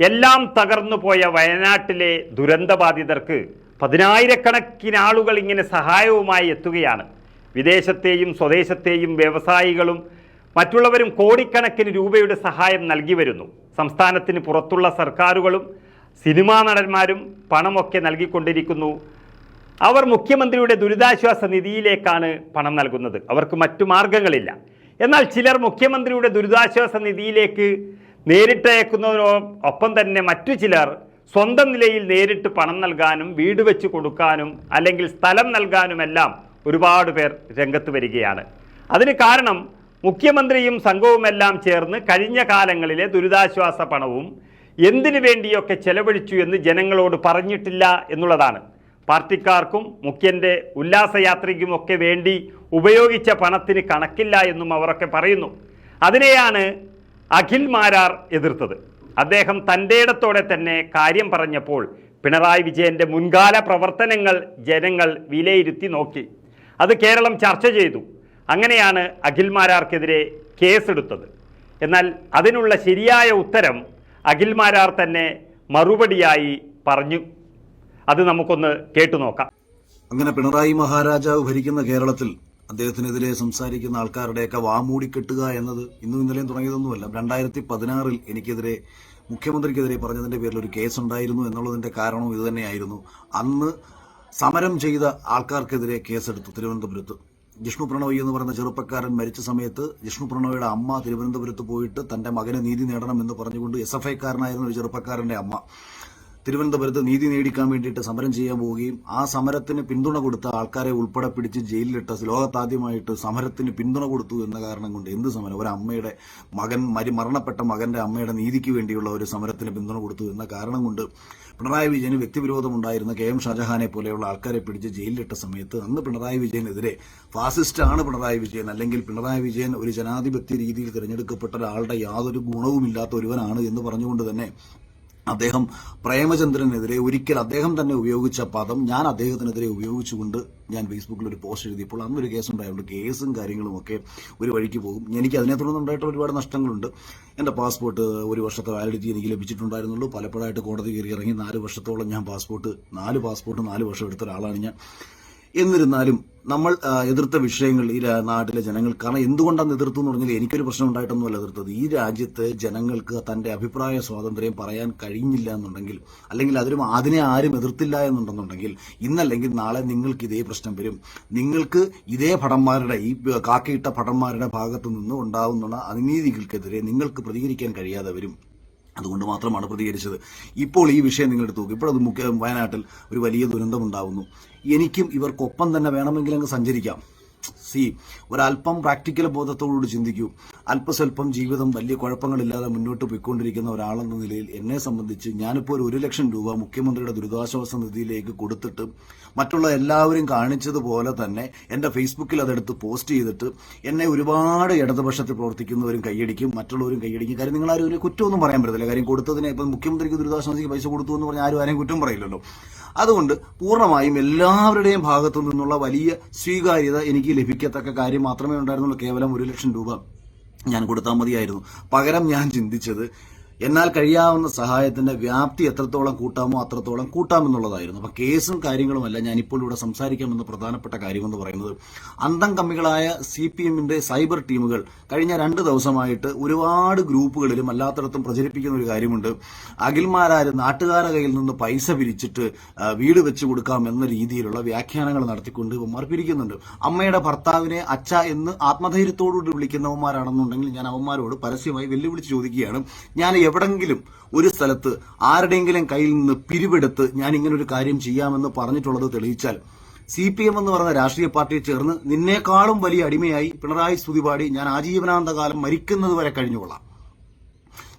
എല്ലാം തകർന്നു പോയ വയനാട്ടിലെ ദുരന്തബാധിതർക്ക് പതിനായിരക്കണക്കിന് ആളുകൾ ഇങ്ങനെ സഹായവുമായി എത്തുകയാണ്. വിദേശത്തെയും സ്വദേശത്തെയും വ്യവസായികളും മറ്റുള്ളവരും കോടിക്കണക്കിന് രൂപയുടെ സഹായം നൽകി വരുന്നു. സംസ്ഥാനത്തിന് പുറത്തുള്ള സർക്കാരുകളും സിനിമാ നടന്മാരും പണമൊക്കെ നൽകിക്കൊണ്ടിരിക്കുന്നു. അവർ മുഖ്യമന്ത്രിയുടെ ദുരിതാശ്വാസ നിധിയിലേക്കാണ് പണം നൽകുന്നത്. അവർക്ക് മറ്റു മാർഗങ്ങളില്ല. എന്നാൽ ചിലർ മുഖ്യമന്ത്രിയുടെ ദുരിതാശ്വാസ നിധിയിലേക്ക് നേരിട്ട് ഒപ്പം തന്നെ മറ്റു ചിലർ സ്വന്തം നിലയിൽ നേരിട്ട് പണം നൽകാനും വീട് വെച്ച് കൊടുക്കാനും അല്ലെങ്കിൽ സ്ഥലം നൽകാനുമെല്ലാം ഒരുപാട് പേർ രംഗത്ത് വരികയാണ്. അതിന് കാരണം മുഖ്യമന്ത്രിയും സംഘവുമെല്ലാം ചേർന്ന് കഴിഞ്ഞ കാലങ്ങളിലെ ദുരിതാശ്വാസ പണവും എന്തിനു വേണ്ടിയൊക്കെ ചെലവഴിച്ചു എന്ന് ജനങ്ങളോട് പറഞ്ഞിട്ടില്ല എന്നുള്ളതാണ്. പാർട്ടിക്കാർക്കും മുഖ്യന്റെ ഉല്ലാസയാത്രയ്ക്കുമൊക്കെ വേണ്ടി ഉപയോഗിച്ച പണത്തിന് കണക്കില്ല എന്നും അവരൊക്കെ പറയുന്നു. അതിനെയാണ് അഖിൽ മാരാർ എതിർത്തത്. അദ്ദേഹം തന്റെ ഇടത്തോടെ തന്നെ കാര്യം പറഞ്ഞപ്പോൾ പിണറായി വിജയന്റെ മുൻകാല പ്രവർത്തനങ്ങൾ ജനങ്ങൾ വിലയിരുത്തി നോക്കി. അത് കേരളം ചർച്ച ചെയ്തു. അങ്ങനെയാണ് അഖിൽ മാരാർക്കെതിരെ കേസെടുത്തത്. എന്നാൽ അതിനുള്ള ശരിയായ ഉത്തരം അഖിൽ മാരാർ തന്നെ മറുപടിയായി പറഞ്ഞു. അത് നമുക്കൊന്ന് കേട്ടു നോക്കാം. അങ്ങനെ പിണറായി മഹാരാജാവ് ഭരിക്കുന്ന കേരളത്തിൽ അദ്ദേഹത്തിനെതിരെ സംസാരിക്കുന്ന ആൾക്കാരുടെയൊക്കെ വാമൂടി കെട്ടുക എന്നത് ഇന്നും ഇന്നലെയും തുടങ്ങിയതൊന്നുമല്ല. രണ്ടായിരത്തി പതിനാറിൽ എനിക്കെതിരെ മുഖ്യമന്ത്രിക്കെതിരെ പറഞ്ഞതിന്റെ പേരിൽ ഒരു കേസ് ഉണ്ടായിരുന്നു എന്നുള്ളതിന്റെ കാരണവും ഇതുതന്നെയായിരുന്നു അന്ന് സമരം ചെയ്ത ആൾക്കാർക്കെതിരെ കേസെടുത്തു തിരുവനന്തപുരത്ത്. ജിഷ്ണു പ്രണോയ് എന്ന് പറയുന്ന ചെറുപ്പക്കാരൻ മരിച്ച സമയത്ത് ജിഷ്ണു പ്രണോയുടെ അമ്മ തിരുവനന്തപുരത്ത് പോയിട്ട് തന്റെ മകന് നീതി നേടണം എന്ന് പറഞ്ഞുകൊണ്ട് എസ് എഫ് ഐക്കാരനായിരുന്ന ഒരു ചെറുപ്പക്കാരന്റെ അമ്മ. തിരുവനന്തപുരത്ത് നീതി നേടിക്കാൻ വേണ്ടിയിട്ട് സമരം ചെയ്യാൻ പോവുകയും ആ സമരത്തിന് പിന്തുണ കൊടുത്ത ആൾക്കാരെ ഉൾപ്പെടെ പിടിച്ച് ജയിലിലിട്ട ലോകത്താദ്യമായിട്ട് സമരത്തിന് പിന്തുണ കൊടുത്തു എന്ന കാരണം കൊണ്ട് എന്ത് സമരം? ഒരു അമ്മയുടെ മകൻ മരി മരണപ്പെട്ട മകന്റെ അമ്മയുടെ നീതിക്ക് വേണ്ടിയുള്ള ഒരു സമരത്തിന് പിന്തുണ കൊടുത്തു എന്ന കാരണം കൊണ്ട് പിണറായി വിജയന് വ്യക്തിവിരോധമുണ്ടായിരുന്ന കെ എം ഷാജഹാനെ പോലെയുള്ള ആൾക്കാരെ പിടിച്ച് ജയിലിലിട്ട സമയത്ത് അന്ന് പിണറായി വിജയനെതിരെ ഫാസിസ്റ്റാണ് പിണറായി വിജയൻ. അല്ലെങ്കിൽ പിണറായി വിജയൻ ഒരു ജനാധിപത്യ രീതിയിൽ തിരഞ്ഞെടുക്കപ്പെട്ട ഒരാളുടെ യാതൊരു ഗുണവുമില്ലാത്ത ഒരുവനാണ് എന്ന് പറഞ്ഞുകൊണ്ട് തന്നെ അദ്ദേഹം പ്രേമചന്ദ്രനെതിരെ ഒരിക്കൽ അദ്ദേഹം തന്നെ ഉപയോഗിച്ച പദം ഞാൻ അദ്ദേഹത്തിനെതിരെ ഉപയോഗിച്ചുകൊണ്ട് ഞാൻ ഫേസ്ബുക്കിൽ ഒരു പോസ്റ്റ് എഴുതിയപ്പോൾ അന്നൊരു കേസ് ഉണ്ടായതുകൊണ്ട് കേസും കാര്യങ്ങളും ഒക്കെ ഒരു വഴിക്ക് പോകും. എനിക്ക് അതിനെ തുടർന്നുണ്ടായിട്ട് ഒരുപാട് നഷ്ടങ്ങളുണ്ട്. എന്റെ പാസ്പോർട്ട് ഒരു വർഷത്തെ വാലിഡിറ്റി എനിക്ക് ലഭിച്ചിട്ടുണ്ടായിരുന്നുള്ളൂ. പലപ്പോഴായിട്ട് കോടതി കയറി ഇറങ്ങി നാല് വർഷത്തോളം ഞാൻ പാസ്പോർട്ട് നാല് പാസ്പോർട്ട് നാല് വർഷം എടുത്ത ഒരാളാണ് ഞാൻ. എന്നിരുന്നാലും നമ്മൾ എതിർത്ത വിഷയങ്ങൾ ഈ നാട്ടിലെ ജനങ്ങൾ കാരണം എന്തുകൊണ്ടാണ് എതിർത്തു എന്ന് പറഞ്ഞാൽ എനിക്കൊരു പ്രശ്നം ഉണ്ടായിട്ടൊന്നുമല്ല എതിർത്തത്. ഈ രാജ്യത്ത് ജനങ്ങൾക്ക് തന്റെ അഭിപ്രായ സ്വാതന്ത്ര്യം പറയാൻ കഴിഞ്ഞില്ല എന്നുണ്ടെങ്കിൽ അല്ലെങ്കിൽ അതിനും അതിനെ ആരും എതിർത്തില്ല എന്നുണ്ടെന്നുണ്ടെങ്കിൽ ഇന്നല്ലെങ്കിൽ നാളെ നിങ്ങൾക്ക് ഇതേ പ്രശ്നം വരും. നിങ്ങൾക്ക് ഇതേ ഭടന്മാരുടെ ഈ കാക്കയിട്ട ഭടന്മാരുടെ ഭാഗത്തു നിന്ന് ഉണ്ടാവുന്ന അനീതികൾക്കെതിരെ നിങ്ങൾക്ക് പ്രതികരിക്കാൻ കഴിയാതെ വരും. അതുകൊണ്ട് മാത്രമാണ് പ്രതികരിച്ചത്. ഇപ്പോൾ ഈ വിഷയം നിങ്ങളെടുത്ത് നോക്കും. ഇപ്പോഴത് മുഖ്യ വയനാട്ടിൽ ഒരു വലിയ ദുരന്തമുണ്ടാവുന്നു. എനിക്കും ഇവർക്കൊപ്പം തന്നെ വേണമെങ്കിൽ അങ്ങ് സഞ്ചരിക്കാം. സി ഒരല്പം പ്രാക്ടിക്കൽ ബോധത്തോടുകൂടി ചിന്തിക്കൂ. അല്പസ്വല്പം ജീവിതം വലിയ കുഴപ്പങ്ങളില്ലാതെ മുന്നോട്ട് പോയിക്കൊണ്ടിരിക്കുന്ന ഒരാളെന്ന നിലയിൽ എന്നെ സംബന്ധിച്ച് ഞാനിപ്പോൾ ഒരു ലക്ഷം രൂപ മുഖ്യമന്ത്രിയുടെ ദുരിതാശ്വാസ നിധിയിലേക്ക് കൊടുത്തിട്ട് മറ്റുള്ള എല്ലാവരും കാണിച്ചതുപോലെ തന്നെ എന്റെ ഫേസ്ബുക്കിൽ അതെടുത്ത് പോസ്റ്റ് ചെയ്തിട്ട് എന്നെ ഒരുപാട് ഇടതുപക്ഷത്തിൽ പ്രവർത്തിക്കുന്നവരും കൈയടിക്കും മറ്റുള്ളവരും കൈയടിക്കും. കാര്യം നിങ്ങൾ ആരും ഒരു കുറ്റമൊന്നും പറയാൻ പറ്റത്തില്ല. കാര്യം കൊടുത്തതിനെ ഇപ്പം മുഖ്യമന്ത്രിക്ക് നിധിക്ക് പൈസ കൊടുത്തു എന്ന് പറഞ്ഞാൽ ആരും ആരെയും കുറ്റം പറയില്ലല്ലോ. അതുകൊണ്ട് പൂർണമായും എല്ലാവരുടെയും ഭാഗത്തു നിന്നുള്ള വലിയ സ്വീകാര്യത എനിക്ക് ലഭിക്കത്തക്ക കാര്യം മാത്രമേ ഉണ്ടായിരുന്നുള്ളൂ. കേവലം ഒരു ലക്ഷം രൂപ ഞാൻ കൊടുത്താൽ മതിയായിരുന്നു. പകരം ഞാൻ ചിന്തിച്ചത് എന്നാൽ കഴിയാവുന്ന സഹായത്തിന്റെ വ്യാപ്തി എത്രത്തോളം കൂട്ടാമോ അത്രത്തോളം കൂട്ടാമെന്നുള്ളതായിരുന്നു. അപ്പൊ കേസും കാര്യങ്ങളുമല്ല ഞാൻ ഇപ്പോൾ ഇവിടെ സംസാരിക്കാമെന്ന പ്രധാനപ്പെട്ട കാര്യമെന്ന് പറയുന്നത്. അന്തം കമ്മികളായ സി പി എമ്മിന്റെ സൈബർ ടീമുകൾ കഴിഞ്ഞ രണ്ട് ദിവസമായിട്ട് ഒരുപാട് ഗ്രൂപ്പുകളിലും അല്ലാത്തടത്തും പ്രചരിപ്പിക്കുന്ന ഒരു കാര്യമുണ്ട്. അഖിൽമാരാര് നാട്ടുകാരെ കയ്യിൽ നിന്ന് പൈസ പിരിച്ചിട്ട് വീട് വെച്ച് കൊടുക്കാം എന്ന രീതിയിലുള്ള വ്യാഖ്യാനങ്ങൾ നടത്തിക്കൊണ്ട് ഇവന്മാർ പിരിക്കുന്നുണ്ട്. അമ്മയുടെ ഭർത്താവിനെ അച്ഛ എന്ന് ആത്മധൈര്യത്തോടുകൂടി വിളിക്കുന്നവന്മാരാണെന്നുണ്ടെങ്കിൽ ഞാൻ അവന്മാരോട് പരസ്യമായി വെല്ലുവിളിച്ച് ചോദിക്കുകയാണ്. ഞാൻ എവിടെങ്കിലും ഒരു സ്ഥലത്ത് ആരുടെയെങ്കിലും കയ്യിൽ നിന്ന് പിരിവെടുത്ത് ഞാൻ ഇങ്ങനെ ഒരു കാര്യം ചെയ്യാമെന്ന് പറഞ്ഞിട്ടുള്ളത് തെളിയിച്ചാൽ സി പി എം എന്ന് പറയുന്ന രാഷ്ട്രീയ പാർട്ടിയെ ചേർന്ന് നിന്നേക്കാളും വലിയ അടിമയായി പിണറായി സ്തുതിപാടി ഞാൻ ആജീവനാന്ത കാലം മരിക്കുന്നത് വരെ കഴിഞ്ഞുകൊള്ളാം.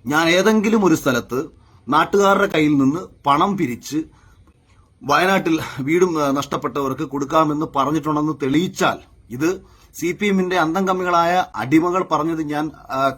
ഞാൻ ഏതെങ്കിലും ഒരു സ്ഥലത്ത് നാട്ടുകാരുടെ കയ്യിൽ നിന്ന് പണം പിരിച്ച് വയനാട്ടിൽ വീടും നഷ്ടപ്പെട്ടവർക്ക് കൊടുക്കാമെന്ന് പറഞ്ഞിട്ടുണ്ടെന്ന് തെളിയിച്ചാൽ ഇത് സി പി എമ്മിന്റെ അന്തംകമ്മികളായ അടിമകൾ പറഞ്ഞത് ഞാൻ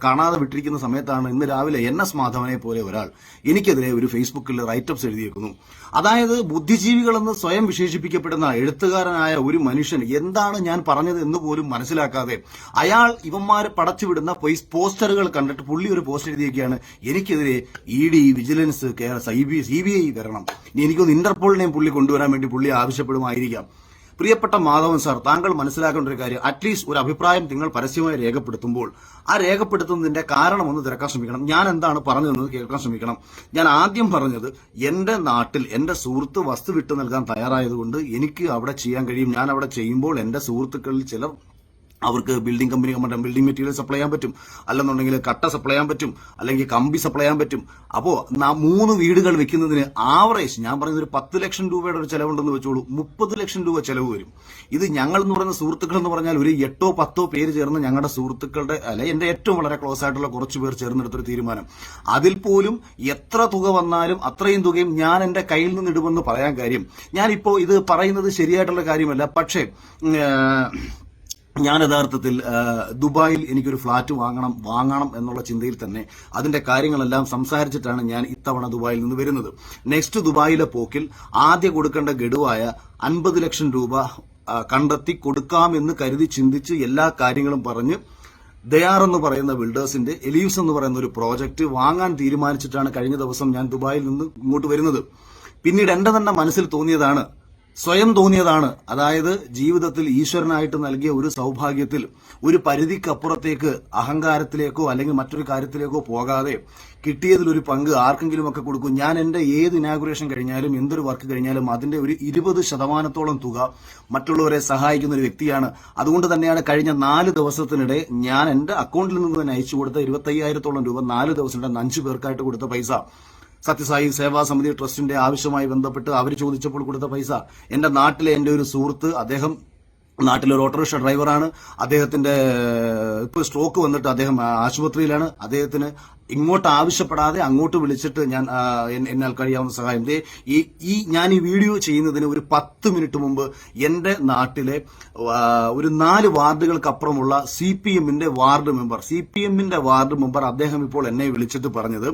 കാണാതെ വിട്ടിരിക്കുന്ന സമയത്താണ് ഇന്ന് രാവിലെ എൻ എസ് മാധവനെ പോലെ ഒരാൾ എനിക്കെതിരെ ഒരു ഫേസ്ബുക്കിൽ റൈറ്റ് അപ്സ് എഴുതിയേക്കുന്നു. അതായത് ബുദ്ധിജീവികളെന്ന് സ്വയം വിശേഷിപ്പിക്കപ്പെടുന്ന എഴുത്തുകാരനായ ഒരു മനുഷ്യൻ എന്താണ് ഞാൻ പറഞ്ഞത് എന്ന് പോലും മനസ്സിലാക്കാതെ അയാൾ ഇവന്മാര് പടച്ചുവിടുന്ന പോസ്റ്ററുകൾ കണ്ടിട്ട് പുള്ളി ഒരു പോസ്റ്റ് എഴുതിയൊക്കെയാണ് എനിക്കെതിരെ E D vigilance Kerala C B I വരണം. എനിക്കൊന്ന് ഇന്റർപോളിനെയും പുള്ളി കൊണ്ടുവരാൻ വേണ്ടി പുള്ളി ആവശ്യപ്പെടുമായിരിക്കാം. പ്രിയപ്പെട്ട മാധവൻ സാർ താങ്കൾ മനസ്സിലാക്കേണ്ട ഒരു കാര്യം. അറ്റ്ലീസ്റ്റ് ഒരു അഭിപ്രായം നിങ്ങൾ പരസ്യമായി രേഖപ്പെടുത്തുമ്പോൾ ആ രേഖപ്പെടുത്തുന്നതിന്റെ കാരണം ഒന്ന് തിരക്കാൻ ശ്രമിക്കണം. ഞാൻ എന്താണ് പറഞ്ഞതെന്ന് കേൾക്കാൻ ശ്രമിക്കണം. ഞാൻ ആദ്യം പറഞ്ഞത് എന്റെ നാട്ടിൽ എന്റെ സുഹൃത്ത് വസ്തു വിട്ടു നൽകാൻ തയ്യാറായതുകൊണ്ട് എനിക്ക് അവിടെ ചെയ്യാൻ കഴിയും. ഞാൻ അവിടെ ചെയ്യുമ്പോൾ എന്റെ സുഹൃത്തുക്കളിൽ ചിലർ അവർക്ക് ബിൽഡിംഗ് കമ്പനി മറ്റേ ബിൽഡിംഗ് മെറ്റീരിയൽ സപ്ലൈ ചെയ്യാൻ പറ്റും. അല്ലെന്നുണ്ടെങ്കിൽ കട്ട സപ്ലൈ ചെയ്യാൻ പറ്റും. അല്ലെങ്കിൽ കമ്പി സപ്ലൈ ചെയ്യാൻ പറ്റും. അപ്പോൾ മൂന്ന് വീടുകൾ വെക്കുന്നതിന് ആവറേജ് ഞാൻ പറയുന്നത് ഒരു പത്ത് ലക്ഷം രൂപയുടെ ഒരു ചെലവുണ്ടെന്ന് വെച്ചോളൂ. മുപ്പത് ലക്ഷം രൂപ ചെലവ് വരും. ഇത് ഞങ്ങൾ എന്ന് പറയുന്ന സുഹൃത്തുക്കൾ എന്ന് പറഞ്ഞാൽ ഒരു എട്ടോ പത്തോ പേര് ചേർന്ന് ഞങ്ങളുടെ സുഹൃത്തുക്കളുടെ അല്ലെ എന്റെ ഏറ്റവും വളരെ ക്ലോസ് ആയിട്ടുള്ള കുറച്ച് പേർ ചേർന്നെടുത്തൊരു തീരുമാനം. അതിൽ പോലും എത്ര തുക വന്നാലും അത്രയും തുകയും ഞാൻ എന്റെ കയ്യിൽ നിന്ന് ഇടുമെന്ന് പറയാൻ കാര്യം. ഞാനിപ്പോ ഇത് പറയുന്നത് ശരിയായിട്ടുള്ള കാര്യമല്ല. പക്ഷേ ഞാൻ യഥാർത്ഥത്തിൽ ദുബായിൽ എനിക്കൊരു ഫ്ളാറ്റ് വാങ്ങണം വാങ്ങണം എന്നുള്ള ചിന്തയിൽ തന്നെ അതിന്റെ കാര്യങ്ങളെല്ലാം സംസാരിച്ചിട്ടാണ് ഞാൻ ഇത്തവണ ദുബായിൽ നിന്ന് വരുന്നത്. നെക്സ്റ്റ് ദുബായിലെ പോക്കിൽ ആദ്യം കൊടുക്കേണ്ട ഗഡുവായ അൻപത് ലക്ഷം രൂപ കണ്ടെത്തി കൊടുക്കാമെന്ന് കരുതി ചിന്തിച്ച് എല്ലാ കാര്യങ്ങളും പറഞ്ഞ് ദയാർ എന്ന് പറയുന്ന ബിൽഡേഴ്സിന്റെ എലീവ്സ് എന്ന് പറയുന്ന ഒരു പ്രോജക്റ്റ് വാങ്ങാൻ തീരുമാനിച്ചിട്ടാണ് കഴിഞ്ഞ ദിവസം ഞാൻ ദുബായിൽ നിന്ന് ഇങ്ങോട്ട് വരുന്നത്. പിന്നീട് എന്റെ തന്നെ മനസ്സിൽ തോന്നിയതാണ് സ്വയം തോന്നിയതാണ്. അതായത് ജീവിതത്തിൽ ഈശ്വരനായിട്ട് നൽകിയ ഒരു സൗഭാഗ്യത്തിൽ ഒരു പരിധിക്കപ്പുറത്തേക്ക് അഹങ്കാരത്തിലേക്കോ അല്ലെങ്കിൽ മറ്റൊരു കാര്യത്തിലേക്കോ പോകാതെ കിട്ടിയതിലൊരു പങ്ക് ആർക്കെങ്കിലുമൊക്കെ കൊടുക്കും. ഞാൻ എന്റെ ഏത് ഇനാഗുറേഷൻ കഴിഞ്ഞാലും എന്തൊരു വർക്ക് കഴിഞ്ഞാലും അതിന്റെ ഒരു ഇരുപത് ശതമാനത്തോളം തുക മറ്റുള്ളവരെ സഹായിക്കുന്ന ഒരു വ്യക്തിയാണ്. അതുകൊണ്ട് തന്നെയാണ് കഴിഞ്ഞ നാല് ദിവസത്തിനിടെ ഞാൻ എന്റെ അക്കൗണ്ടിൽ നിന്ന് തന്നെ അയച്ചു കൊടുത്ത ഇരുപത്തയ്യായിരത്തോളം രൂപ നാല് ദിവസത്തിനിടെ അഞ്ചു പേർക്കായിട്ട് കൊടുത്ത പൈസ. സത്യസായി സേവാ സമിതി ട്രസ്റ്റിന്റെ ആവശ്യമായി ബന്ധപ്പെട്ട് അവർ ചോദിച്ചപ്പോൾ കൊടുത്ത പൈസ എന്റെ നാട്ടിലെ എന്റെ ഒരു സുഹൃത്ത് അദ്ദേഹം നാട്ടിലെ ഒരു ഓട്ടോറിക്ഷ ഡ്രൈവറാണ്. അദ്ദേഹത്തിന്റെ ഇപ്പോൾ സ്ട്രോക്ക് വന്നിട്ട് അദ്ദേഹം ആശുപത്രിയിലാണ്. അദ്ദേഹത്തിന് ഇങ്ങോട്ട് ആവശ്യപ്പെടാതെ അങ്ങോട്ട് വിളിച്ചിട്ട് ഞാൻ എന്നാൽ കഴിയാവുന്ന സഹായം. ഈ ഈ ഞാൻ ഈ വീഡിയോ ചെയ്യുന്നതിന് ഒരു പത്ത് മിനിറ്റ് മുമ്പ് എന്റെ നാട്ടിലെ ഒരു നാല് വാർഡുകൾക്കപ്പുറമുള്ള സി പി എമ്മിന്റെ വാർഡ് മെമ്പർ സി പി എമ്മിന്റെ വാർഡ് മെമ്പർ അദ്ദേഹം ഇപ്പോൾ എന്നെ വിളിച്ചിട്ട് പറഞ്ഞത്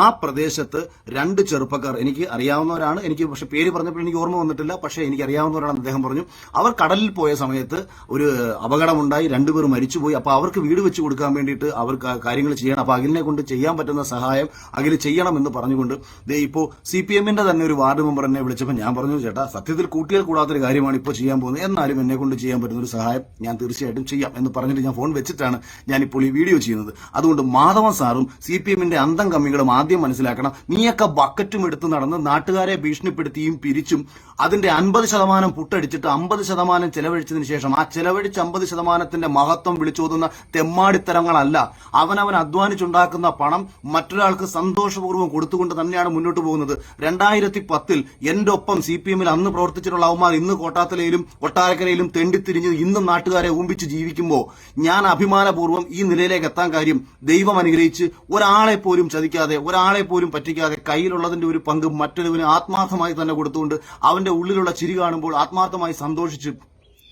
ആ പ്രദേശത്ത് രണ്ട് ചെറുപ്പക്കാർ എനിക്ക് അറിയാവുന്നവരാണ് എനിക്ക് പക്ഷെ പേര് പറഞ്ഞപ്പോൾ എനിക്ക് ഓർമ്മ വന്നിട്ടില്ല പക്ഷേ എനിക്ക് അറിയാവുന്നവരാണെന്ന് അദ്ദേഹം പറഞ്ഞു. അവർ കടലിൽ പോയ സമയത്ത് ഒരു അപകടമുണ്ടായി രണ്ടുപേർ മരിച്ചുപോയി. അപ്പൊ അവർക്ക് വീട് വെച്ച് കൊടുക്കാൻ വേണ്ടിയിട്ട് അവർക്ക് കാര്യങ്ങൾ ചെയ്യണം. അപ്പൊ അതിനെ കൊണ്ട് ചെയ്യാൻ പറ്റുന്ന സഹായം അഖിൽ ചെയ്യണം എന്ന് പറഞ്ഞുകൊണ്ട് ദേ ഇപ്പോ സി പി എമ്മിന്റെ തന്നെ ഒരു വാർഡ് മെമ്പർ എന്നെ വിളിച്ചപ്പോൾ ഞാൻ പറഞ്ഞു ചേട്ടാ സത്യത്തിൽ കൂട്ടിയാൽ കൂടാത്തൊരു കാര്യമാണ് ഇപ്പോൾ ചെയ്യാൻ പോകുന്നത്. എന്നാലും എന്നെ കൊണ്ട് ചെയ്യാൻ പറ്റുന്ന ഒരു സഹായം ഞാൻ തീർച്ചയായിട്ടും ചെയ്യാം. എന്ന് പറഞ്ഞിട്ട് ഞാൻ ഫോൺ വെച്ചിട്ടാണ് ഞാൻ ഇപ്പോൾ ഈ വീഡിയോ ചെയ്യുന്നത്. അതുകൊണ്ട് മാധവൻ സാറും സി പി എമ്മിന്റെ അന്തം കമ്മികളും ആദ്യം മനസ്സിലാക്കണം. നീയൊക്കെ ബക്കറ്റും എടുത്ത് നടന്ന് നാട്ടുകാരെ ഭീഷണിപ്പെടുത്തിയും പിരിച്ചും അതിന്റെ അൻപത് ശതമാനം പുട്ടടിച്ചിട്ട് അമ്പത് ശതമാനം ചെലവഴിച്ചതിന് ശേഷം ആ ചെലവഴിച്ച അമ്പത് ശതമാനത്തിന്റെ മഹത്വം വിളിച്ചോതുന്ന തെമ്മാടിത്തരങ്ങളല്ല. അവനവൻ അധ്വാനിച്ചുണ്ടാക്കുന്ന പണം മറ്റൊരാൾക്ക് സന്തോഷപൂർവം കൊടുത്തുകൊണ്ട് തന്നെയാണ് മുന്നോട്ട് പോകുന്നത്. രണ്ടായിരത്തി പത്തിൽ എന്റെ ഒപ്പം സി പി എമ്മിൽ അന്ന് പ്രവർത്തിച്ചിട്ടുള്ള അവന്മാർ ഇന്ന് കോട്ടാത്തലയിലും കൊട്ടാരക്കരയിലും തെണ്ടിത്തിരിഞ്ഞ് ഇന്നും നാട്ടുകാരെ ഊമ്പിച്ച് ജീവിക്കുമ്പോൾ ഞാൻ അഭിമാനപൂർവം ഈ നിലയിലേക്ക് എത്താൻ കാര്യം ദൈവം അനുഗ്രഹിച്ച് ഒരാളെ പോലും ചതിക്കാതെ ഒരാളെ പോലും പറ്റിക്കാതെ കയ്യിലുള്ളതിന്റെ ഒരു പങ്ക് മറ്റൊരുവിന് ആത്മാർത്ഥമായി തന്നെ കൊടുത്തുകൊണ്ട് അവന്റെ ഉള്ളിലുള്ള ചിരി കാണുമ്പോൾ ആത്മാർത്ഥമായി സന്തോഷിച്ച്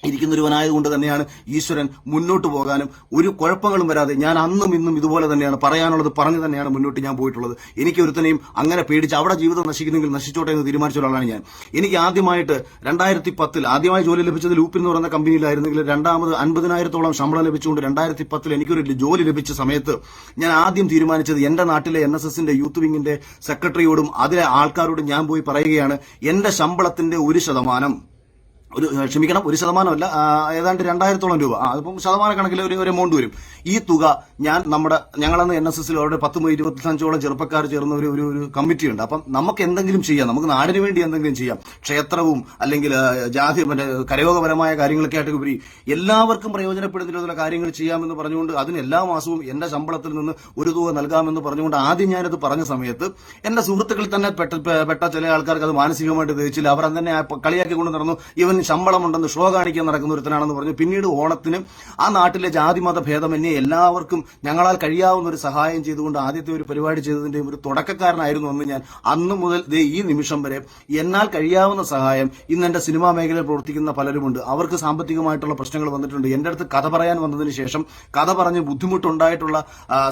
ഇരിക്കുന്നൊരുവനായതുകൊണ്ട് തന്നെയാണ് ഈശ്വരൻ മുന്നോട്ട് പോകാനും ഒരു കുഴപ്പങ്ങളും വരാതെ ഞാൻ അന്നും ഇന്നും ഇതുപോലെ തന്നെയാണ് പറയാനുള്ളത് പറഞ്ഞു തന്നെയാണ് മുന്നോട്ട് ഞാൻ പോയിട്ടുള്ളത്. എനിക്ക് ഒരുത്തനെയും അങ്ങനെ പേടിച്ച് അവിടെ ജീവിതം നശിക്കുന്നെങ്കിൽ നശിച്ചോട്ടെ എന്ന് തീരുമാനിച്ച ഒരാളാണ് ഞാൻ. എനിക്ക് ആദ്യമായിട്ട് രണ്ടായിരത്തി പത്തിൽ ആദ്യമായി ജോലി ലഭിച്ചത് ലൂപ്പിൽ എന്ന് പറയുന്ന കമ്പനിയിലായിരുന്നെങ്കിൽ രണ്ടാമത് അൻപതിനായിരത്തോളം ശമ്പളം ലഭിച്ചുകൊണ്ട് രണ്ടായിരത്തി പത്തിൽ എനിക്കൊരു ജോലി ലഭിച്ച സമയത്ത് ഞാൻ ആദ്യം തീരുമാനിച്ചത് എന്റെ നാട്ടിലെ എൻ എസ് എസിന്റെ യൂത്ത് വിങ്ങിന്റെ സെക്രട്ടറിയോടും അതിലെ ആൾക്കാരോടും ഞാൻ പോയി പറയുകയാണ് എന്റെ ശമ്പളത്തിന്റെ ഒരു ശതമാനം. ഒരു ക്ഷമിക്കണം ഒരു ശതമാനമല്ല ഏതാണ്ട് രണ്ടായിരത്തോളം രൂപ. ആ, ശതമാന കണക്കിൽ ഒരു ഒരു എമൗണ്ട് വരും. ഈ തുക ഞാൻ നമ്മുടെ ഞങ്ങളന്ന് എൻ എസ് എസിൽ അവരുടെ പത്ത് ഇരുപത്തഞ്ചോളം ചെറുപ്പക്കാർ ചേർന്ന ഒരു ഒരു ഒരു കമ്മിറ്റി ഉണ്ട്. അപ്പം നമുക്ക് എന്തെങ്കിലും ചെയ്യാം. നമുക്ക് നാടിന് വേണ്ടി എന്തെങ്കിലും ചെയ്യാം. ക്ഷേത്രവും അല്ലെങ്കിൽ ജാതി മറ്റേ കരയോഗപരമായ കാര്യങ്ങളൊക്കെ ആയിട്ട് ഉപരി എല്ലാവർക്കും പ്രയോജനപ്പെടുന്ന കാര്യങ്ങൾ ചെയ്യാമെന്ന് പറഞ്ഞുകൊണ്ട് അതിന് എല്ലാ മാസവും എന്റെ ശമ്പളത്തിൽ നിന്ന് ഒരു തുക നൽകാമെന്ന് പറഞ്ഞുകൊണ്ട് ആദ്യം ഞാനത് പറഞ്ഞ സമയത്ത് എന്റെ സുഹൃത്തുക്കളിൽ തന്നെ പെട്ട ചില ആൾക്കാർക്ക് അത് മാനസികമായിട്ട് ദഹിച്ചില്ല. അവർ തന്നെ കളിയാക്കിക്കൊണ്ട് നടന്നു. ഇവൻ ശമ്പളമുണ്ടെന്ന് ഷോ കാണിക്കാൻ നടക്കുന്ന ഒരുത്തനാണെന്ന് പറഞ്ഞു. പിന്നീട് ഓണത്തിനും ആ നാട്ടിലെ ജാതിമത ഭേദമന്യേ എല്ലാവർക്കും ഞങ്ങളാൽ കഴിയാവുന്ന ഒരു സഹായം ചെയ്തുകൊണ്ട് ആദ്യത്തെ ഒരു പരിപാടി ചെയ്തതിന്റെയും ഒരു തുടക്കക്കാരനായിരുന്നു എന്ന് ഞാൻ അന്ന് മുതൽ ദേ ഈ നിമിഷം വരെ എന്നാൽ കഴിയാവുന്ന സഹായം ഇന്ന് എന്റെ സിനിമാ മേഖലയിൽ പ്രവർത്തിക്കുന്ന പലരുമുണ്ട്. അവർക്ക് സാമ്പത്തികമായിട്ടുള്ള പ്രശ്നങ്ങൾ വന്നിട്ടുണ്ട്. എന്റെ അടുത്ത് കഥ പറയാൻ വന്നതിന് ശേഷം കഥ പറഞ്ഞ് ബുദ്ധിമുട്ടുണ്ടായിട്ടുള്ള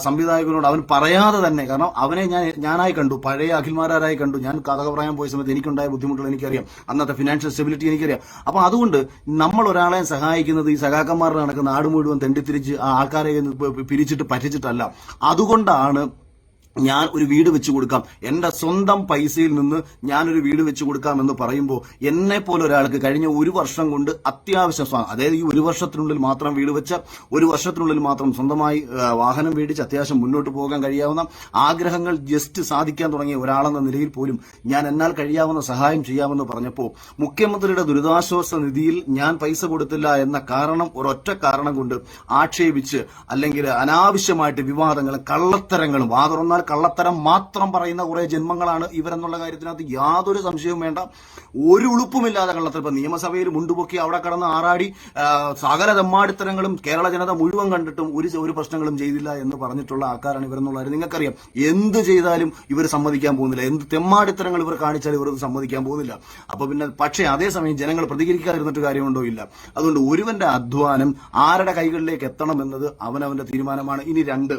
സംവിധായകനോട് അവൻ പറയാതെ തന്നെ കാരണം അവനെ ഞാൻ ഞാനായി കണ്ടു. പഴയ അഖിൽമാരായി കണ്ടു. ഞാൻ കഥ പറയാൻ പോയ സമയത്ത് എനിക്കുണ്ടായ ബുദ്ധിമുട്ടുകൾ എനിക്കറിയാം. അന്നത്തെ ഫിനാൻഷ്യൽ സ്റ്റെബിലിറ്റി എനിക്കറിയാം. അപ്പൊ അതുകൊണ്ട് നമ്മൾ ഒരാളെ സഹായിക്കുന്നത് ഈ സഖാക്കന്മാരുടെ നടക്കുന്ന നാട് മുഴുവൻ തെണ്ടിത്തിരിച്ച് ആൾക്കാരെ പിരിച്ചിട്ട് പറ്റിച്ചിട്ടല്ല. അതുകൊണ്ടാണ് ഞാൻ ഒരു വീട് വെച്ചു കൊടുക്കാം. എന്റെ സ്വന്തം പൈസയിൽ നിന്ന് ഞാനൊരു വീട് വെച്ചു കൊടുക്കാം എന്ന് പറയുമ്പോൾ എന്നെ പോലെ ഒരാൾക്ക് കഴിഞ്ഞ ഒരു വർഷം കൊണ്ട് അത്യാവശ്യം അതായത് ഈ ഒരു വർഷത്തിനുള്ളിൽ മാത്രം വീട് വെച്ച ഒരു വർഷത്തിനുള്ളിൽ മാത്രം സ്വന്തമായി വാഹനം മേടിച്ച് അത്യാവശ്യം മുന്നോട്ട് പോകാൻ കഴിയാവുന്ന ആഗ്രഹങ്ങൾ ജസ്റ്റ് സാധിക്കാൻ തുടങ്ങിയ ഒരാളെന്ന നിലയിൽ പോലും ഞാൻ എന്നാൽ കഴിയാവുന്ന സഹായം ചെയ്യാമെന്ന് പറഞ്ഞപ്പോൾ മുഖ്യമന്ത്രിയുടെ ദുരിതാശ്വാസ നിധിയിൽ ഞാൻ പൈസ കൊടുത്തില്ല എന്ന കാരണം ഒരൊറ്റ കാരണം കൊണ്ട് ആക്ഷേപിച്ച് അല്ലെങ്കിൽ അനാവശ്യമായിട്ട് വിവാദങ്ങളും കള്ളത്തരങ്ങളും വാ തുറന്നാൽ കള്ളത്തരം മാത്രം പറയുന്ന കുറെ ജന്മങ്ങളാണ് ഇവരെന്നുള്ള കാര്യത്തിനകത്ത് യാതൊരു സംശയവും വേണ്ട. ഒരു ഉളുപ്പുമില്ലാതെ കള്ളത്തരം. ഇപ്പൊ നിയമസഭയിൽ മുണ്ടുപൊക്കി അവിടെ കടന്ന് ആറാടി സകല തെമ്മാടിത്തരങ്ങളും കേരള ജനത മുഴുവൻ കണ്ടിട്ടും ഒരു ഒരു പ്രശ്നങ്ങളും ചെയ്തില്ല എന്ന് പറഞ്ഞിട്ടുള്ള ആൾക്കാരാണ് ഇവരെന്നുള്ള കാര്യം നിങ്ങൾക്കറിയാം. എന്ത് ചെയ്താലും ഇവർ സമ്മതിക്കാൻ പോകുന്നില്ല. എന്ത് തെമ്മാടിത്തരങ്ങൾ ഇവർ കാണിച്ചാലും ഇവർ സമ്മതിക്കാൻ പോകുന്നില്ല. അപ്പൊ പിന്നെ പക്ഷേ അതേസമയം ജനങ്ങൾ പ്രതികരിക്കാതിരുന്നിട്ട് കാര്യമുണ്ടോ ഇല്ല. അതുകൊണ്ട് ഒരുവന്റെ അധ്വാനം ആരുടെ കൈകളിലേക്ക് എത്തണം എന്നത് അവനവന്റെ തീരുമാനമാണ്. ഇനി രണ്ട്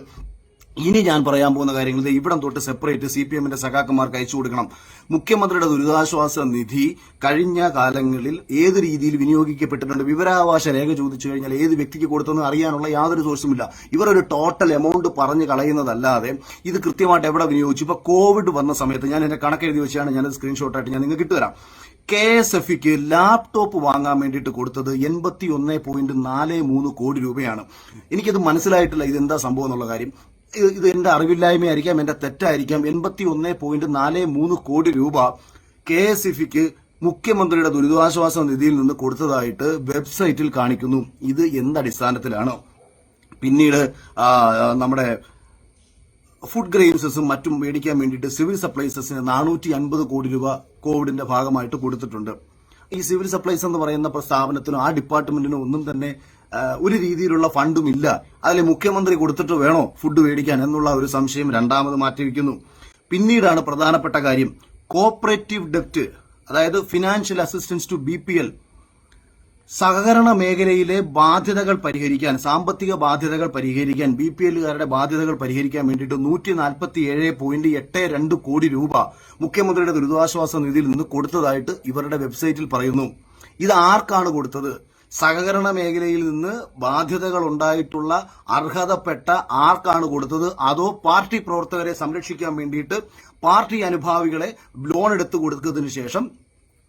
ഇനി ഞാൻ പറയാൻ പോകുന്ന കാര്യങ്ങൾ ഇവിടം തൊട്ട് സെപ്പറേറ്റ് സി പി എമ്മിന്റെ സഖാക്കന്മാർക്ക് അയച്ചു കൊടുക്കണം. മുഖ്യമന്ത്രിയുടെ ദുരിതാശ്വാസ നിധി കഴിഞ്ഞ കാലങ്ങളിൽ ഏത് രീതിയിൽ വിനിയോഗിക്കപ്പെട്ടിട്ടുണ്ട്? വിവരാവകാശ രേഖ ചോദിച്ചു കഴിഞ്ഞാൽ ഏത് വ്യക്തിക്ക് കൊടുത്തെന്ന് അറിയാനുള്ള യാതൊരു സോഴ്സുമില്ല ഇവർ ഒരു ടോട്ടൽ എമൗണ്ട് പറഞ്ഞു കളയുന്നതല്ലാതെ ഇത് കൃത്യമായിട്ട് എവിടെ വിനിയോഗിച്ചു? ഇപ്പൊ കോവിഡ് വന്ന സമയത്ത് ഞാൻ എന്റെ കണക്ക് എഴുതി വെച്ചാണ് ഞാനത് സ്ക്രീൻഷോട്ടായിട്ട് ഞാൻ നിങ്ങൾക്ക് ഇട്ടുതരാം കെ എസ് എഫ് ലാപ്ടോപ്പ് വാങ്ങാൻ വേണ്ടിയിട്ട് കൊടുത്തത് എൺപത്തി ഒന്ന് പോയിന്റ് നാല് മൂന്ന് കോടി രൂപയാണ്. എനിക്കത് മനസ്സിലായിട്ടില്ല ഇത് എന്താ സംഭവം എന്നുള്ള കാര്യം. ഇത് എന്റെ അറിവില്ലായ്മയായിരിക്കാം എന്റെ തെറ്റായിരിക്കാം. എൺപത്തി ഒന്ന് പോയിന്റ് നാല് മൂന്ന് കോടി രൂപ കെ എസ് ഇഫിക്ക് മുഖ്യമന്ത്രിയുടെ ദുരിതാശ്വാസ നിധിയിൽ നിന്ന് കൊടുത്തതായിട്ട് വെബ്സൈറ്റിൽ കാണിക്കുന്നു. ഇത് എന്തടിസ്ഥാനത്തിലാണ് പിന്നീട് നമ്മുടെ ഫുഡ് ഗ്രെയിൻസസും മറ്റും മേടിക്കാൻ വേണ്ടിയിട്ട് സിവിൽ സപ്ലൈസസിന് നാനൂറ്റി അൻപത് കോടി രൂപ കോവിഡിന്റെ ഭാഗമായിട്ട് കൊടുത്തിട്ടുണ്ട്. ഈ സിവിൽ സപ്ലൈസ് എന്ന് പറയുന്ന സ്ഥാപനത്തിനും ആ ഡിപ്പാർട്ട്മെന്റിനും ഒന്നും തന്നെ ഒരു രീതിയിലുള്ള ഫണ്ടും ഇല്ല. അതിൽ മുഖ്യമന്ത്രി കൊടുത്തിട്ട് വേണോ ഫുഡ് മേടിക്കാൻ എന്നുള്ള ഒരു സംശയം രണ്ടാമത് മാറ്റിവെക്കുന്നു. പിന്നീടാണ് പ്രധാനപ്പെട്ട കാര്യം. കോപ്പറേറ്റീവ് ഡെപ്റ്റ് അതായത് financial assistance to B P L സഹകരണ മേഖലയിലെ ബാധ്യതകൾ പരിഹരിക്കാൻ സാമ്പത്തിക ബാധ്യതകൾ പരിഹരിക്കാൻ ബി പി എല്ലുകാരുടെ ബാധ്യതകൾ പരിഹരിക്കാൻ വേണ്ടിയിട്ട് നൂറ്റി നാൽപ്പത്തി ഏഴ് പോയിന്റ് എട്ട് രണ്ട് കോടി രൂപ മുഖ്യമന്ത്രിയുടെ ദുരിതാശ്വാസ നിധിയിൽ നിന്ന് കൊടുത്തതായിട്ട് ഇവരുടെ വെബ്സൈറ്റിൽ പറയുന്നു. ഇത് ആർക്കാണ് കൊടുത്തത്? സഹകരണ മേഖലയിൽ നിന്ന് ബാധ്യതകൾ ഉണ്ടായിട്ടുള്ള അർഹതപ്പെട്ട ആർക്കാണ് കൊടുത്തത്? അതോ പാർട്ടി പ്രവർത്തകരെ സംരക്ഷിക്കാൻ വേണ്ടിയിട്ട് പാർട്ടി അനുഭാവികളെ ലോൺ എടുത്തു കൊടുത്തതിനു ശേഷം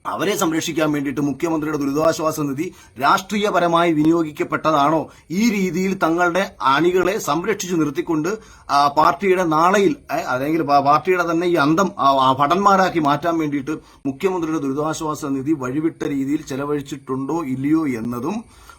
അവരെ സംരക്ഷിക്കാൻ വേണ്ടിയിട്ട് മുഖ്യമന്ത്രിയുടെ ദുരിതാശ്വാസ നിധി രാഷ്ട്രീയപരമായി വിനിയോഗിക്കപ്പെട്ടതാണോ? ഈ രീതിയിൽ തങ്ങളുടെ അണികളെ സംരക്ഷിച്ചു നിർത്തിക്കൊണ്ട് പാർട്ടിയുടെ നാളെയിൽ അല്ലെങ്കിൽ പാർട്ടിയുടെ തന്നെ ഈ അന്തം ഭടന്മാരാക്കി മാറ്റാൻ വേണ്ടിയിട്ട് മുഖ്യമന്ത്രിയുടെ ദുരിതാശ്വാസ നിധി വഴിവിട്ട രീതിയിൽ ചെലവഴിച്ചിട്ടുണ്ടോ ഇല്ലയോ എന്നതും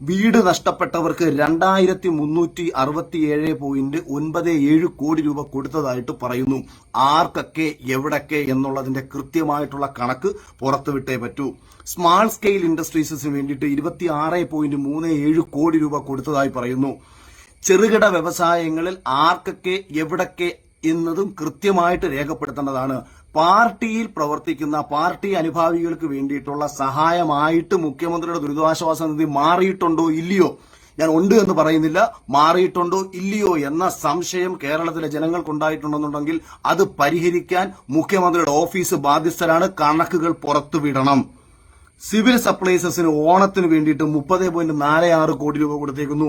വീട് നഷ്ടപ്പെട്ടവർക്ക് രണ്ടായിരത്തി മുന്നൂറ്റി അറുപത്തി ഏഴ് പോയിന്റ് ഒൻപത് ഏഴ് കോടി രൂപ കൊടുത്തതായിട്ട് പറയുന്നു. ആർക്കൊക്കെ എവിടൊക്കെ എന്നുള്ളതിന്റെ കൃത്യമായിട്ടുള്ള കണക്ക് പുറത്തുവിട്ടേ പറ്റൂ. സ്മാൾ സ്കെയിൽ ഇൻഡസ്ട്രീസിന് വേണ്ടിയിട്ട് ഇരുപത്തി ആറ് പോയിന്റ് മൂന്ന് ഏഴ് കോടി രൂപ കൊടുത്തതായി പറയുന്നു. ചെറുകിട വ്യവസായങ്ങളിൽ ആർക്കൊക്കെ എവിടൊക്കെ എന്നതും കൃത്യമായിട്ട് രേഖപ്പെടുത്തേണ്ടതാണ്. പാർട്ടിയിൽ പ്രവർത്തിക്കുന്ന പാർട്ടി അനുഭാവികൾക്ക് വേണ്ടിയിട്ടുള്ള സഹായമായിട്ട് മുഖ്യമന്ത്രിയുടെ ദുരിതാശ്വാസ നിധി മാറിയിട്ടുണ്ടോ ഇല്ലയോ? ഞാൻ ഉണ്ട് എന്ന് പറയുന്നില്ല. മാറിയിട്ടുണ്ടോ ഇല്ലയോ എന്ന സംശയം കേരളത്തിലെ ജനങ്ങൾക്കുണ്ടായിട്ടുണ്ടെന്നുണ്ടെങ്കിൽ അത് പരിഹരിക്കാൻ മുഖ്യമന്ത്രിയുടെ ഓഫീസ് ബാധ്യസ്ഥരാണ്. കണക്കുകൾ പുറത്തുവിടണം. സിവിൽ സപ്ലൈസസിന് ഓണത്തിന് വേണ്ടിയിട്ട് മുപ്പത് പോയിന്റ് നാല് ആറ് കോടി രൂപ കൊടുത്തേക്കുന്നു.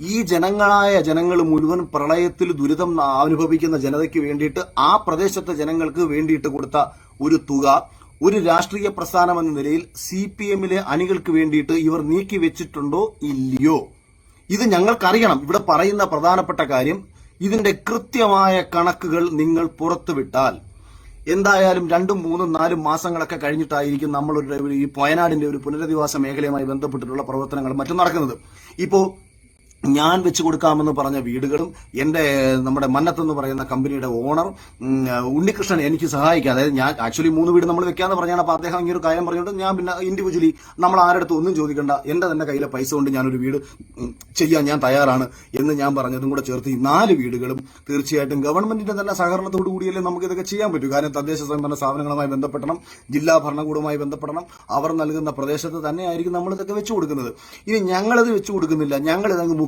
ഈ ജനങ്ങളായ ജനങ്ങൾ മുഴുവൻ പ്രളയത്തിൽ ദുരിതം അനുഭവിക്കുന്ന ജനതയ്ക്ക് വേണ്ടിയിട്ട് ആ പ്രദേശത്തെ ജനങ്ങൾക്ക് വേണ്ടിയിട്ട് കൊടുത്ത ഒരു തുക ഒരു രാഷ്ട്രീയ പ്രസ്ഥാനം എന്ന നിലയിൽ സി പി എമ്മിലെ അണികൾക്ക് വേണ്ടിയിട്ട് ഇവർ നീക്കി വെച്ചിട്ടുണ്ടോ ഇല്ലയോ? ഇത് ഞങ്ങൾക്കറിയണം. ഇവിടെ പറയുന്ന പ്രധാനപ്പെട്ട കാര്യം ഇതിന്റെ കൃത്യമായ കണക്കുകൾ നിങ്ങൾ പുറത്തുവിട്ടാൽ. എന്തായാലും രണ്ടും മൂന്നും നാലും മാസങ്ങളൊക്കെ കഴിഞ്ഞിട്ടായിരിക്കും നമ്മളൊരു ഈ വയനാടിന്റെ ഒരു പുനരധിവാസ മേഖലയുമായി ബന്ധപ്പെട്ടിട്ടുള്ള പ്രവർത്തനങ്ങൾ മറ്റും നടക്കുന്നത്. ഇപ്പോ ഞാൻ വെച്ചു കൊടുക്കാമെന്ന് പറഞ്ഞ വീടുകളും എന്റെ നമ്മുടെ മന്നത്തെന്ന് പറയുന്ന കമ്പനിയുടെ ഓണർ ഉണ്ണികൃഷ്ണൻ എനിക്ക് സഹായിക്കാം. അതായത് ഞാൻ ആക്ച്വലി മൂന്ന് വീട് നമ്മൾ വെക്കാന്ന് പറഞ്ഞാണ് അപ്പൊ അദ്ദേഹം ഇങ്ങനെ ഒരു കാര്യം പറഞ്ഞുകൊണ്ട് ഞാൻ പിന്നെ ഇൻഡിവിജ്വലി നമ്മൾ ആരുടെ ഒന്നും ചോദിക്കണ്ട. എന്റെ തന്നെ കയ്യിലെ പൈസ കൊണ്ട് ഞാനൊരു വീട് ചെയ്യാൻ ഞാൻ തയ്യാറാണ് എന്ന് ഞാൻ പറഞ്ഞതും കൂടെ ചേർത്ത് ഈ നാല് വീടുകളും തീർച്ചയായിട്ടും ഗവൺമെന്റിന്റെ തന്നെ സഹകരണത്തോടു കൂടിയല്ലേ നമുക്ക് ഇതൊക്കെ ചെയ്യാൻ പറ്റൂ. കാരണം തദ്ദേശ സ്വയംഭരണ സ്ഥാപനങ്ങളുമായി ബന്ധപ്പെടണം ജില്ലാ ഭരണകൂടവുമായി ബന്ധപ്പെടണം അവർ നൽകുന്ന പ്രദേശത്ത് തന്നെയായിരിക്കും നമ്മൾ ഇതൊക്കെ വെച്ചു കൊടുക്കുന്നത്. ഇനി ഞങ്ങളിത് വെച്ചു കൊടുക്കുന്നില്ല. ഞങ്ങൾ ഇതങ്ങ്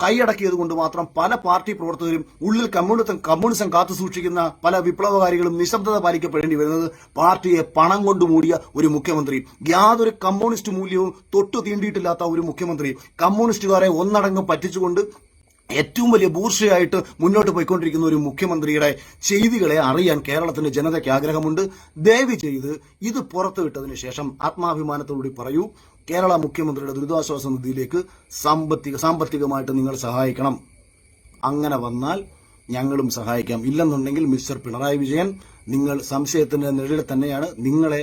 കൈയടക്കിയത് കൊണ്ട് മാത്രം പല പാർട്ടി പ്രവർത്തകരും ഉള്ളിൽ കമ്മ്യൂണിസം കമ്മ്യൂണിസം കാത്തു സൂക്ഷിക്കുന്ന പല വിപ്ലവകാരികളും നിശബ്ദത പാലിക്കപ്പെടേണ്ടി വരുന്നത് പാർട്ടിയെ പണം കൊണ്ട് മൂടിയ ഒരു മുഖ്യമന്ത്രി. യാതൊരു കമ്മ്യൂണിസ്റ്റ് മൂല്യവും തൊട്ടു തീണ്ടിയിട്ടില്ലാത്ത ഒരു മുഖ്യമന്ത്രി. കമ്മ്യൂണിസ്റ്റുകാരെ ഒന്നടങ്കം പറ്റിച്ചുകൊണ്ട് ഏറ്റവും വലിയ ബൂർഷയായിട്ട് മുന്നോട്ട് പോയിക്കൊണ്ടിരിക്കുന്ന ഒരു മുഖ്യമന്ത്രിയുടെ ചെയ്തികളെ അറിയാൻ കേരളത്തിന്റെ ജനതയ്ക്ക് ആഗ്രഹമുണ്ട്. ദയവ് ചെയ്ത് ഇത് പുറത്തുവിട്ടതിന് ശേഷം ആത്മാഭിമാനത്തോടുകൂടി പറയൂ കേരള മുഖ്യമന്ത്രിയുടെ ദുരിതാശ്വാസ നിധിയിലേക്ക് സാമ്പത്തിക സാമ്പത്തികമായിട്ട് നിങ്ങൾ സഹായിക്കണം. അങ്ങനെ വന്നാൽ ഞങ്ങളും സഹായിക്കാം. ഇല്ലെന്നുണ്ടെങ്കിൽ മിസ്റ്റർ പിണറായി വിജയൻ നിങ്ങൾ സംശയത്തിന്റെ നിഴലിൽ തന്നെയാണ് നിങ്ങളെ